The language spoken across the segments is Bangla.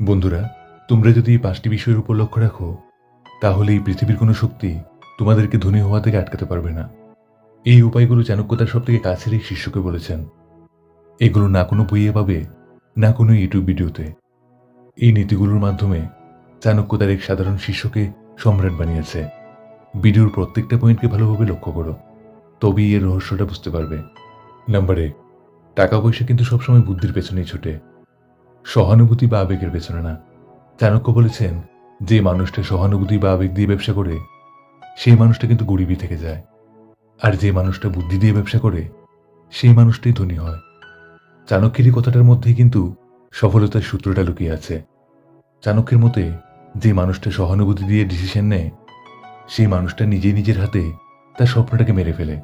বন্ধুরা, তোমরা যদি এই পাঁচটি বিষয়ের উপর লক্ষ্য রাখো, তাহলে এই পৃথিবীর কোনো শক্তি তোমাদেরকে ধনী হওয়া থেকে আটকাতে পারবে না। এই উপায়গুলো চাণক্য তার সব থেকে কাছের এক শিষ্যকে বলেছেন। এগুলো না কোনো বইয়ে পাবে, না কোনো ইউটিউব ভিডিওতে। এই নীতিগুলোর মাধ্যমে চাণক্য তার এক সাধারণ শিষ্যকে সম্রাট বানিয়েছে। ভিডিওর প্রত্যেকটা পয়েন্টকে ভালোভাবে লক্ষ্য করো, তবেই এর রহস্যটা বুঝতে পারবে। নাম্বার এক, টাকা পয়সা কিন্তু সবসময় বুদ্ধির পেছনেই ছুটে। সহানুভূতি বা আবেগের পেছনে না। চাণক্য বলেছেন, যে মানুষটা সহানুভূতি বা আবেগ দিয়ে ব্যবসা করে, সেই মানুষটা কিন্তু গরিবই থেকে যায়। আর যে মানুষটা বুদ্ধি দিয়ে ব্যবসা করে, সেই মানুষটাই ধনী হয়। চাণক্যেরই কথাটার মধ্যেই কিন্তু সফলতার সূত্রটা লুকিয়ে আছে। চাণক্যের মতে, যে মানুষটা সহানুভূতি দিয়ে ডিসিশন নেয়, সেই মানুষটা নিজে নিজের হাতে তার স্বপ্নটাকে মেরে ফেলে।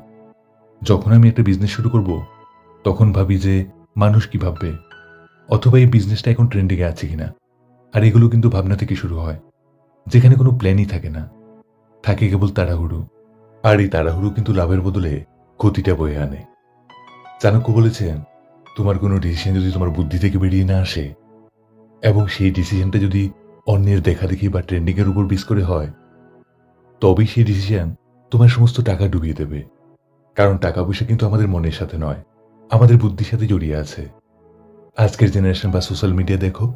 যখন আমি একটা বিজনেস শুরু করব, তখন ভাবি যে মানুষ কি ভাববে? অথবা এই বিজনেসটা এখন ট্রেন্ডিংয়ে আছে কিনা? আর এগুলো কিন্তু ভাবনা থেকে শুরু হয়। যেখানে কোনো প্ল্যানই থাকে না। থাকে কেবল তাড়াহুড়ো। আর এই তাড়াহুড়ো কিন্তু লাভের বদলে ক্ষতিটা বয়ে আনে। চাণক্য বলেছেন, তোমার কোনো ডিসিশন যদি তোমার বুদ্ধি থেকে বেরিয়ে না আসে, এবং সেই ডিসিশনটা যদি অন্যের দেখাদেখি বা ট্রেন্ডিংয়ের উপর বিস করে হয়, তবেই সেই ডিসিশন তোমার সমস্ত টাকা ডুবিয়ে দেবে। কারণ টাকা পয়সা কিন্তু আমাদের মনের সাথে নয়। আমাদের বুদ্ধির সাথে জড়িয়ে আছে। আজকের জেনারেশন বা সোশ্যাল মিডিয়া দেখো,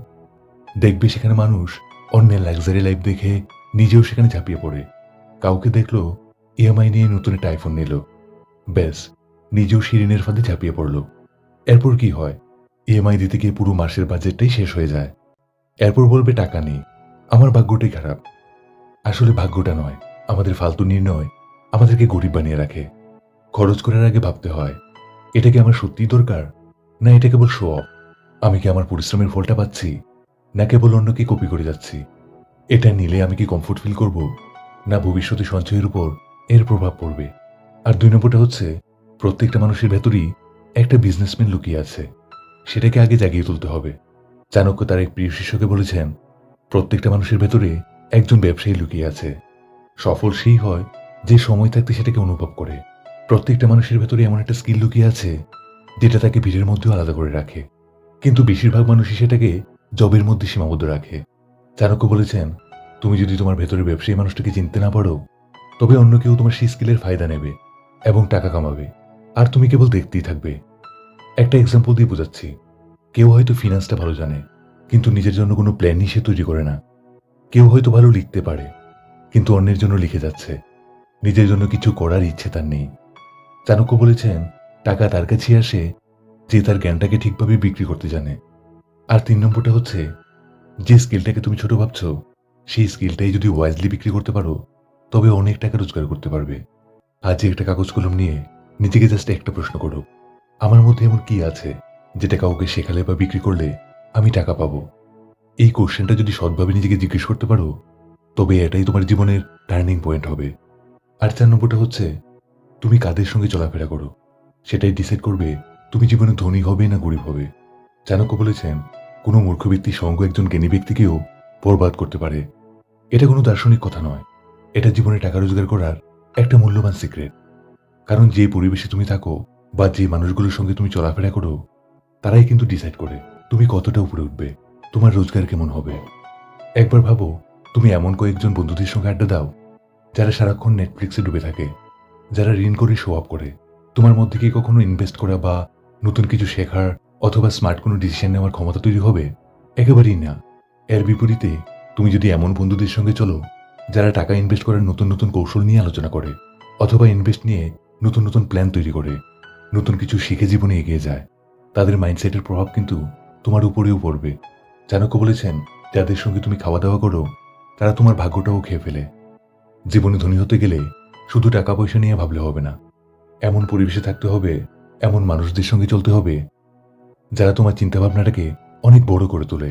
দেখবে সেখানে মানুষ অন্যের লাক্সারি লাইফ দেখে নিজেও সেখানে ঝাঁপিয়ে পড়ে। কাউকে দেখল ইএমআই নিয়ে নতুন একটা আইফোন নিল। ব্যাস, নিজেও শিরিনের ফাঁদে ঝাঁপিয়ে পড়ল। এরপর কি হয়? ইএমআই দিতে গিয়ে পুরো মাসের বাজেটটাই শেষ হয়ে যায়। এরপর বলবে, টাকা নেই। আমার ভাগ্যটাই খারাপ। আসলে ভাগ্যটা নয়। আমাদের ফালতু নির্ণয় আমাদেরকে গরিব বানিয়ে রাখে। খরচ করার আগে ভাবতে হয়, এটা কি আমার সত্যিই দরকার? না এটা কেবল শো অফ আমি কি আমার পরিশ্রমের ফলটা পাচ্ছি? না কেবল অন্যকে কপি করে যাচ্ছি? এটা নিলে আমি কি কমফোর্ট ফিল করব? না ভবিষ্যতে সঞ্চয়ের উপর এর প্রভাব পড়বে? আর দুই নম্বরটা হচ্ছে, প্রত্যেকটা মানুষের ভেতরই একটা বিজনেসম্যান লুকিয়ে আছে। সেটাকে আগে জাগিয়ে তুলতে হবে। চাণক্য তার এক প্রিয় শিষ্যকে বলেছেন, প্রত্যেকটা মানুষের ভেতরে একজন ব্যবসায়ী লুকিয়ে আছে। সফল সেই হয় যে সময় থাকতে সেটাকে অনুভব করে। প্রত্যেকটা মানুষের ভেতরে এমন একটা স্কিল লুকিয়ে আছে, যেটা তাকে ভিড়ের মধ্যেও আলাদা করে রাখে। কিন্তু বেশিরভাগ মানুষই সেটাকে জবের মধ্যে সীমাবদ্ধ রাখে। চাণক্য বলেছেন, তুমি যদি তোমার ভেতরে ব্যবসায়ী মানুষটাকে চিনতে না পারো, তবে অন্য কেউ তোমার সেই স্কিলের ফায়দা নেবে এবং টাকা কামাবে। আর তুমি কেবল দেখতেই থাকবে। একটা এক্সাম্পল দিয়ে বোঝাচ্ছি। কেউ হয়তো ফিনান্সটা ভালো জানে, কিন্তু নিজের জন্য কোনো প্ল্যানই সে তৈরি করে না। কেউ হয়তো ভালো লিখতে পারে, কিন্তু অন্যের জন্য লিখে যাচ্ছে। নিজের জন্য কিছু করার ইচ্ছে তার নেই। চাণক্য বলেছেন, টাকা তার কাছে আসে যে তার জ্ঞানটাকে ঠিকভাবে বিক্রি করতে জানে। আর তিন নম্বরটা হচ্ছে, যে স্কিলটাকে তুমি ছোট ভাবছ, সেই স্কিলটাই যদি ওয়াইজলি বিক্রি করতে পারো, তবে অনেক টাকা রোজগার করতে পারবে। আজ একটা কাগজ কলম নিয়ে নিজেকে জাস্ট একটা প্রশ্ন করো, আমার মধ্যে এমন কি আছে যেটা কাউকে শেখালে বা বিক্রি করলে আমি টাকা পাবো? এই কোশ্চেনটা যদি সৎভাবে নিজেকে জিজ্ঞেস করতে পারো, তবে এটাই তোমার জীবনের টার্নিং পয়েন্ট হবে। আর চার নম্বরটা হচ্ছে, তুমি কাদের সঙ্গে চলাফেরা করো? সেটাই ডিসাইড করবে তুমি জীবনে ধনী হবে না গরিব হবে। চাণক্য বলেছেন, কোনো মূর্খ ব্যক্তির সঙ্গ একজন জ্ঞানী ব্যক্তিকেও বরবাদ করতে পারে। এটা কোনো দার্শনিক কথা নয়। এটা জীবনে টাকা রোজগার করার একটা মূল্যবান সিক্রেট কারণ যে পরিবেশে তুমি থাকো বা যে মানুষগুলোর সঙ্গে তুমি চলাফেরা করো, তারাই কিন্তু ডিসাইড করে তুমি কতটা উপরে উঠবে, তোমার রোজগার কেমন হবে। একবার ভাবো, তুমি এমন কয়েকজন বন্ধুদের সঙ্গে আড্ডা দাও, যারা সারাক্ষণ নেটফ্লিক্সে ডুবে থাকে, যারা ঋণ করে শো আপ করে। তোমার মধ্যে কি কখনো ইনভেস্ট করা বা নতুন কিছু শেখার অথবা স্মার্ট কোনো ডিসিশন নেওয়ার ক্ষমতা তৈরি হবে? একেবারেই না। এর বিপরীতে, তুমি যদি এমন বন্ধুদের সঙ্গে চলো, যারা টাকা ইনভেস্ট করার নতুন নতুন কৌশল নিয়ে আলোচনা করে, অথবা ইনভেস্ট নিয়ে নতুন নতুন প্ল্যান তৈরি করে, নতুন কিছু শিখে জীবনে এগিয়ে যায়, তাদের মাইন্ডসেটের প্রভাব কিন্তু তোমার উপরেও পড়বে। চাণক্য বলেছেন, যাদের সঙ্গে তুমি খাওয়া দাওয়া করো, তারা তোমার ভাগ্যটাও খেয়ে ফেলে। জীবনে ধনী হতে গেলে শুধু টাকা পয়সা নিয়ে ভাবলে হবে না। এমন পরিবেশে থাকতে হবে এমন মানুষদের সঙ্গে চলতে হবে যারা তোমার চিন্তাভাবনাটাকে অনেক বড় করে তোলে।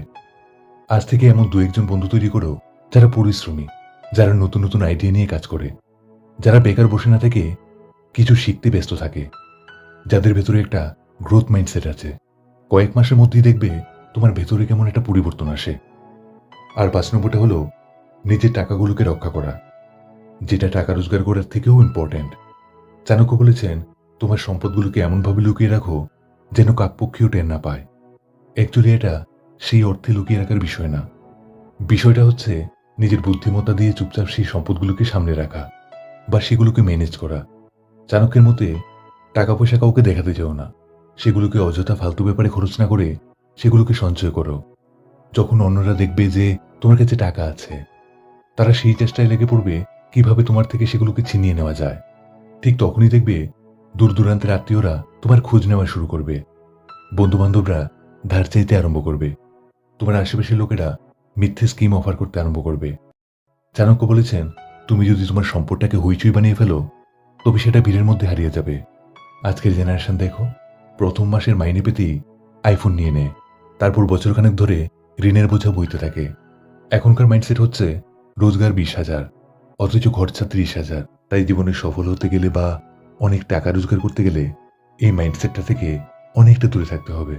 আজ থেকে এমন দু একজন বন্ধু তৈরি করো যারা পরিশ্রমী, যারা নতুন নতুন আইডিয়া নিয়ে কাজ করে, যারা বেকার বসে না থেকে কিছু শিখতে ব্যস্ত থাকে, যাদের ভেতরে একটা গ্রোথ মাইন্ডসেট আছে। কয়েক মাসের মধ্যেই দেখবে তোমার ভেতরে কেমন একটা পরিবর্তন আসে। আর পাঁচ নম্বরটা হলো নিজের টাকাগুলোকে রক্ষা করা, যেটা টাকা রোজগার করার থেকেও ইম্পর্ট্যান্ট চাণক্য বলেছেন তোমার সম্পদগুলোকে এমনভাবে লুকিয়ে রাখো যেন কাকপক্ষীও টের না পায়। অ্যাকচুয়ালি এটা সেই অর্থে লুকিয়ে রাখার বিষয় না। বিষয়টা হচ্ছে নিজের বুদ্ধিমত্তা দিয়ে চুপচাপ সেই সম্পদগুলোকে সামনে রাখা বা সেগুলোকে ম্যানেজ করা। চাণক্যের মতে টাকা পয়সা কাউকে দেখাতে চাও না। সেগুলোকে অযথা ফালতু ব্যাপারে খরচ না করে সেগুলোকে সঞ্চয় করো। যখন অন্যরা দেখবে যে তোমার কাছে টাকা আছে, তারা সেই চেষ্টায় লেগে পড়বে কীভাবে তোমার থেকে সেগুলোকে ছিনিয়ে নেওয়া যায়। ঠিক তখনই দেখবে দূর দূরান্তের আত্মীয়রা তোমার খোঁজ নেওয়া শুরু করবে। বন্ধু বান্ধবরা ধার চাইতে আরম্ভ করবে। তোমার আশেপাশের লোকেরা মিথ্যে স্কিম অফার করতে আরম্ভ করবে। চাণক্য বলেছেন, তুমি যদি তোমার সম্পদটাকে হইচই বানিয়ে ফেলো, তবে সেটা ভিড়ের মধ্যে হারিয়ে যাবে। আজকের জেনারেশন দেখো, প্রথম মাসের মাইনে পেতেই আইফোন নিয়ে নেয়। তারপর বছরখানেক ধরে ঋণের বোঝা বইতে থাকে। এখনকার মাইন্ডসেট হচ্ছে, রোজগার বিশ হাজার, অথচ খরচা ত্রিশ হাজার। তাই জীবনে সফল হতে গেলে বা অনেক টাকা রোজগার করতে গেলে এই মাইন্ডসেটটা থেকে অনেকটা দূরে থাকতে হবে।